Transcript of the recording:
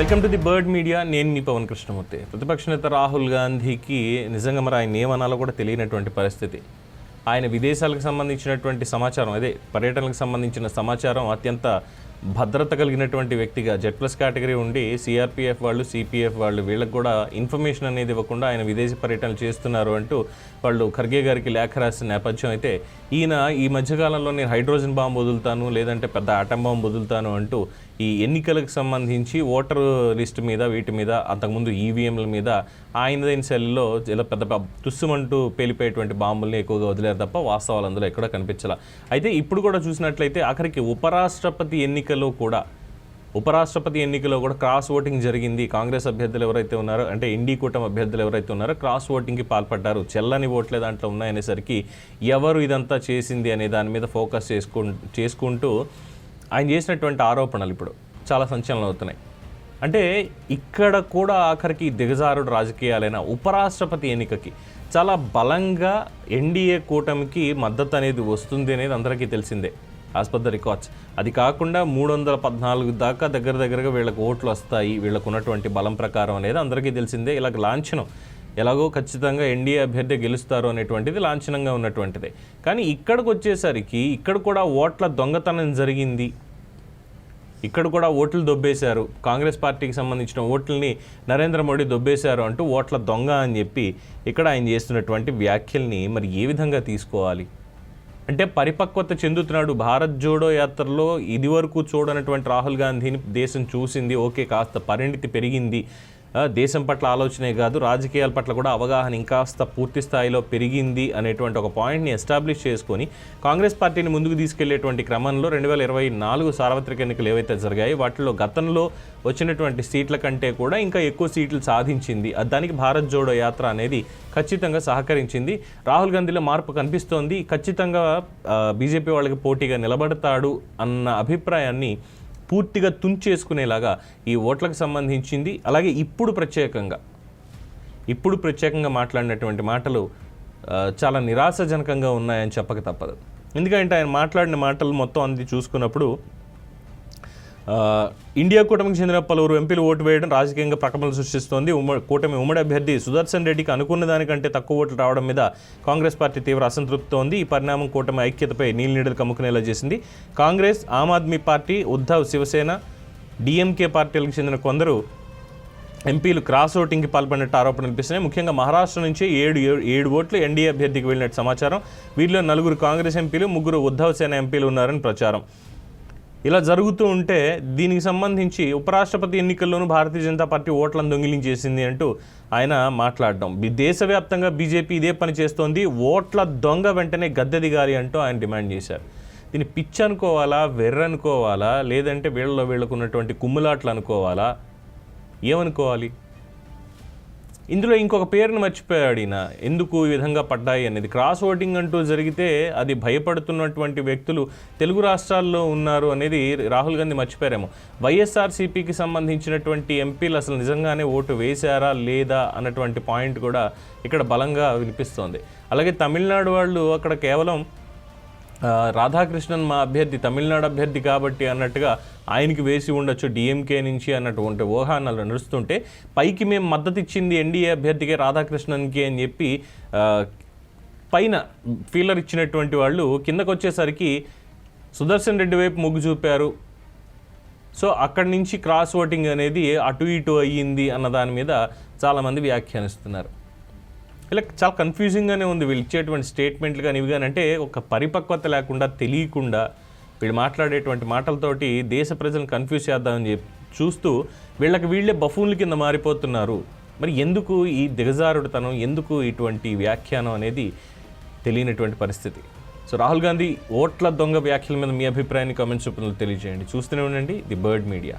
Welcome to the bird media. నేను మీ పవన్ కృష్ణమూర్తి. ప్రతిపక్ష నేత రాహుల్ గాంధీకి నిజంగా మరి ఆయన ఏమనాలో కూడా తెలియనటువంటి పరిస్థితి. ఆయన విదేశాలకు సంబంధించినటువంటి సమాచారం అదే పర్యటనలకు సంబంధించిన సమాచారం అత్యంత భద్రత కలిగినటువంటి వ్యక్తిగా జెడ్ ప్లస్ కేటగిరీ ఉండి సిఆర్పిఎఫ్ వాళ్ళు సిపిఎఫ్ వాళ్ళు వీళ్ళకి కూడా ఇన్ఫర్మేషన్ అనేది ఇవ్వకుండా ఆయన విదేశీ పర్యటనలు చేస్తున్నారు అంటూ వాళ్ళు ఖర్గే గారికి లేఖ రాసిన నేపథ్యం అయితే ఈయన ఈ మధ్యకాలంలో నేను హైడ్రోజన్ బాంబు వదులుతాను లేదంటే పెద్ద ఆటం బాంబు వదులుతాను అంటూ ఈ ఎన్నికలకు సంబంధించి ఓటర్ లిస్ట్ మీద వీటి మీద అంతకుముందు ఈవీఎంల మీద ఆయనదైన శైలిలో ఇలా పెద్ద పెద్ద తుస్సుమంటూ పేలిపోయేటువంటి బాంబుల్ని ఎక్కువగా వదిలేరు తప్ప వాస్తవాలు అందులో ఎక్కడ కనిపించాల. అయితే ఇప్పుడు కూడా చూసినట్లయితే ఆఖరికి ఉపరాష్ట్రపతి ఎన్నికలో కూడా ఉపరాష్ట్రపతి ఎన్నికలో కూడా క్రాస్ ఓటింగ్ జరిగింది. కాంగ్రెస్ అభ్యర్థులు ఎవరైతే ఉన్నారో అంటే ఇండి కూటమి అభ్యర్థులు ఎవరైతే ఉన్నారో క్రాస్ ఓటింగ్కి పాల్పడ్డారు. చెల్లని ఓట్లే దాంట్లో ఉన్నాయనేసరికి ఎవరు ఇదంతా చేసింది అనే దాని మీద ఫోకస్ చేసుకు చేసుకుంటూ ఆయన చేసినటువంటి ఆరోపణలు ఇప్పుడు చాలా సంచలనం అవుతున్నాయి. అంటే ఇక్కడ కూడా ఆఖరికి దిగజారుడు రాజకీయాలైన ఉపరాష్ట్రపతి ఎన్నికకి చాలా బలంగా ఎన్డీఏ కూటమికి మద్దతు అనేది వస్తుంది అనేది అందరికీ తెలిసిందే. As records. అది కాకుండా మూడు వందల పద్నాలుగు దాకా దగ్గర దగ్గరగా వీళ్ళకి ఓట్లు వస్తాయి వీళ్ళకు ఉన్నటువంటి బలం ప్రకారం అనేది అందరికీ తెలిసిందే. ఇలాగ లాంఛనం. ఎలాగో ఖచ్చితంగా ఎన్డీఏ అభ్యర్థి గెలుస్తారు అనేటువంటిది లాంఛనంగా ఉన్నటువంటిదే. కానీ ఇక్కడికి వచ్చేసరికి ఇక్కడ కూడా ఓట్ల దొంగతనం జరిగింది. ఇక్కడ కూడా ఓట్లు దొబ్బేశారు. కాంగ్రెస్ పార్టీకి సంబంధించిన ఓట్లని నరేంద్ర మోడీ దొబ్బేశారు అంటూ ఓట్ల దొంగ అని చెప్పి ఇక్కడ ఆయన చేస్తున్నటువంటి వ్యాఖ్యల్ని మరి ఏ విధంగా తీసుకోవాలి? అంటే పరిపక్వత చెందుతున్నాడు భారత్ జోడో యాత్రలో ఇదివరకు చూడనటువంటి రాహుల్ గాంధీని దేశం చూసింది. ఓకే కాస్త పరిణితి పెరిగింది. దేశం పట్ల ఆలోచనే కాదు రాజకీయాల పట్ల కూడా అవగాహన ఇంకాస్త పూర్తి స్థాయిలో పెరిగింది అనేటువంటి ఒక పాయింట్ని ఎస్టాబ్లిష్ చేసుకొని కాంగ్రెస్ పార్టీని ముందుకు తీసుకెళ్ళేటువంటి క్రమంలో రెండు వేల ఇరవై నాలుగు సార్వత్రిక ఎన్నికలు ఏవైతే జరిగాయి వాటిలో గతంలో వచ్చినటువంటి సీట్ల కంటే కూడా ఇంకా ఎక్కువ సీట్లు సాధించింది. దానికి భారత్ జోడో యాత్ర అనేది ఖచ్చితంగా సహకరించింది. రాహుల్ గాంధీలో మార్పు కనిపిస్తోంది. ఖచ్చితంగా బీజేపీ వాళ్ళకి పోటీగా నిలబడతాడు అన్న అభిప్రాయాన్ని పూర్తిగా తుంచేసుకునేలాగా ఈ ఓట్లకు సంబంధించింది అలాగే ఇప్పుడు ప్రత్యేకంగా ఇప్పుడు ప్రత్యేకంగా మాట్లాడినటువంటి మాటలు చాలా నిరాశజనకంగా ఉన్నాయని చెప్పక తప్పదు. ఎందుకంటే ఆయన మాట్లాడిన మాటలు మొత్తం అంది చూసుకున్నప్పుడు ఇండియా కూటమికి చెందిన పలువురు ఎంపీలు ఓటు వేయడం రాజకీయంగా ప్రకటనలు సృష్టిస్తోంది. ఉమ్మడి కూటమి ఉమ్మడి అభ్యర్థి సుదర్శన్ రెడ్డికి అనుకున్న దానికంటే తక్కువ ఓట్లు రావడం మీద కాంగ్రెస్ పార్టీ తీవ్ర అసంతృప్తితో ఉంది ఈ పరిణామం కూటమి ఐక్యతపై నీళ్ళు కమ్ముకునేలా చేసింది. కాంగ్రెస్ ఆమ్ ఆద్మీ పార్టీ ఉద్ధవ్ శివసేన డిఎంకే పార్టీలకు చెందిన కొందరు ఎంపీలు క్రాస్ ఓటింగ్కి పాల్పడినట్టు ఆరోపణలు వినిపిస్తున్నాయి. ముఖ్యంగా మహారాష్ట్ర నుంచి ఏడు ఏడు- ఏడు ఓట్లు ఎన్డీఏ అభ్యర్థికి వెళ్ళినట్టు సమాచారం. వీరిలో నలుగురు కాంగ్రెస్ ఎంపీలు ముగ్గురు ఉద్ధవ్ సేన ఎంపీలు ఉన్నారని ప్రచారం. ఇలా జరుగుతూ ఉంటే దీనికి సంబంధించి ఉపరాష్ట్రపతి ఎన్నికల్లోనూ భారతీయ జనతా పార్టీ ఓట్లను దొంగిలించేసింది అంటూ ఆయన మాట్లాడడం. దేశవ్యాప్తంగా బీజేపీ ఇదే పని చేస్తోంది. ఓట్ల దొంగ వెంటనే గద్దె దిగాలి అంటూ ఆయన డిమాండ్ చేశారు. దీన్ని పిచ్ అనుకోవాలా? వెర్ర అనుకోవాలా? లేదంటే వీళ్ళలో వీళ్ళకున్నటువంటి కుమ్ములాట్లు అనుకోవాలా? ఏమనుకోవాలి? ఇందులో ఇంకొక పేరును మర్చిపోయాడు ఈయన. ఎందుకు ఈ విధంగా పడ్డాయి అనేది. క్రాస్ ఓటింగ్ అంటూ జరిగితే అది భయపడుతున్నటువంటి వ్యక్తులు తెలుగు రాష్ట్రాల్లో ఉన్నారు అనేది రాహుల్ గాంధీ మర్చిపోయారేమో. వైఎస్ఆర్సీపీకి సంబంధించినటువంటి ఎంపీలు అసలు నిజంగానే ఓటు వేశారా లేదా అన్నటువంటి పాయింట్ కూడా ఇక్కడ బలంగా వినిపిస్తోంది. అలాగే తమిళనాడు వాళ్ళు అక్కడ కేవలం రాధాకృష్ణన్ మా అభ్యర్థి తమిళనాడు అభ్యర్థి కాబట్టి అన్నట్టుగా ఆయనకి వేసి ఉండొచ్చు డిఎంకే నుంచి అన్నటువంటి ఊహానాలు నడుస్తుంటే పైకి మేము మద్దతు ఇచ్చింది ఎన్డీఏ అభ్యర్థికే రాధాకృష్ణన్కి అని చెప్పి పైన ఫీలర్ ఇచ్చినటువంటి వాళ్ళు కిందకు వచ్చేసరికి సుదర్శన్ రెడ్డి వైపు మొగ్గు చూపారు. సో అక్కడి నుంచి క్రాస్ ఓటింగ్ అనేది అటు ఇటు అయ్యింది అన్న దాని మీద చాలామంది వ్యాఖ్యానిస్తున్నారు. ఇలా చాలా కన్ఫ్యూజింగ్గానే ఉంది వీళ్ళు ఇచ్చేటువంటి స్టేట్మెంట్లు కానీ ఇవి కానీ. అంటే ఒక పరిపక్వత లేకుండా తెలియకుండా వీళ్ళు మాట్లాడేటువంటి మాటలతోటి దేశ ప్రజలను కన్ఫ్యూజ్ చేద్దామని చెప్పి చూస్తూ వీళ్ళకి వీళ్ళే బఫూన్ల కింద మారిపోతున్నారు. మరి ఎందుకు ఈ దిగజారుడుతనం? ఎందుకు ఇటువంటి వ్యాఖ్యానం అనేది తెలియనటువంటి పరిస్థితి? సో రాహుల్ గాంధీ ఓట్ల దొంగ వ్యాఖ్యల మీద మీ అభిప్రాయాన్ని కామెంట్స్ రూపంలో తెలియజేయండి. చూస్తూనే ఉండండి. The bird media.